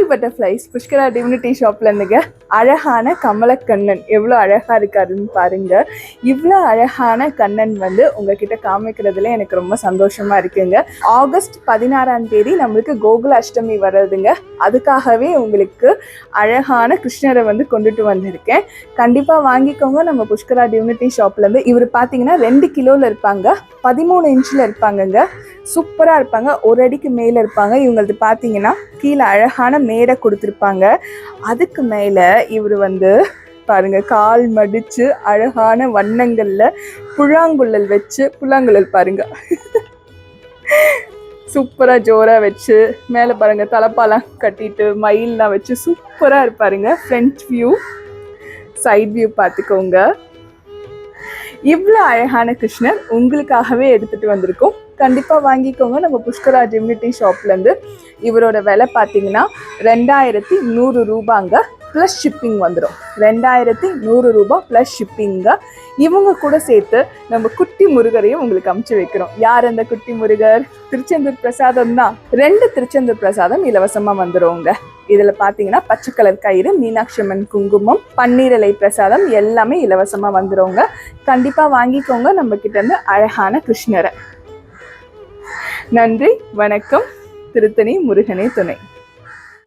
Hi butterflies Pushkara divinity ஷாப்ல இருந்துங்க. அழகான கமலக்கண்ணன். எவ்வளோ அழகா இருக்காருன்னு பாருங்க. இவ்வளோ அழகான கண்ணன் வந்து உங்ககிட்ட காமிக்கிறதுல எனக்கு ரொம்ப சந்தோஷமா இருக்குங்க. ஆகஸ்ட் பதினாறாம் தேதி நம்மளுக்கு கோகுல அஷ்டமி வர்றதுங்க. அதுக்காகவே உங்களுக்கு அழகான கிருஷ்ணரை வந்து கொண்டுட்டு வந்திருக்கேன். கண்டிப்பா வாங்கிக்கோங்க. நம்ம புஷ்கரா டிவினிட்டி ஷாப்ல இருந்து. இவர் பார்த்தீங்கன்னா ரெண்டு கிலோல இருப்பாங்க. பதிமூணு இன்ச்சில் இருப்பாங்கங்க. சூப்பராக இருப்பாங்க. ஒரு அடிக்கு மேலே இருப்பாங்க. இவங்களது பார்த்தீங்கன்னா கீழே அழகான மேடை கொடுத்துருப்பாங்க. அதுக்கு மேலே இவர் வந்து பாருங்க கால் மடிச்சு அழகான வண்ணங்களில் புழாங்குழல் வச்சு புல்லாங்குழல் பாருங்க. சூப்பராக ஜோராக வச்சு மேலே பாருங்க தலப்பாலாம் கட்டிட்டு மயிலெலாம் வச்சு சூப்பராக இருப்பாருங்க. ஃப்ரண்ட் வியூ சைட் வியூ பார்த்துக்கோங்க இவ்வளோ அழகான கிருஷ்ணர் உங்களுக்காகவே எடுத்துட்டு வந்திருக்கோம். கண்டிப்பாக வாங்கிக்கோங்க. நம்ம புஷ்கரா இம்யூனிட்டி ஷாப்லேருந்து இவரோட விலை பார்த்தீங்கன்னா ரெண்டாயிரத்தி நூறு ரூபாங்க ப்ளஸ் ஷிப்பிங் வந்துடும் ரெண்டாயிரத்தி நூறு ரூபாய் ப்ளஸ் ஷிப்பிங்க இவங்க கூட சேர்த்து நம்ம குட்டி முருகரையும் உங்களுக்கு அமுச்சு வைக்கிறோம். யார் அந்த குட்டி முருகர்? திருச்செந்தூர் பிரசாதம் தான். ரெண்டு திருச்செந்தூர் பிரசாதம் இலவசமாக வந்துடுவோங்க இதில் பார்த்தீங்கன்னா பச்சை கலர் கயிறு மீனாட்சி அம்மன் குங்குமம் பன்னீர் இலை பிரசாதம் எல்லாமே இலவசமாக வந்துடுவோங்க கண்டிப்பாக வாங்கிக்கோங்க. நம்ம இருந்து அழகான கிருஷ்ணரை. நன்றி வணக்கம். திருத்தணி முருகனே துணை.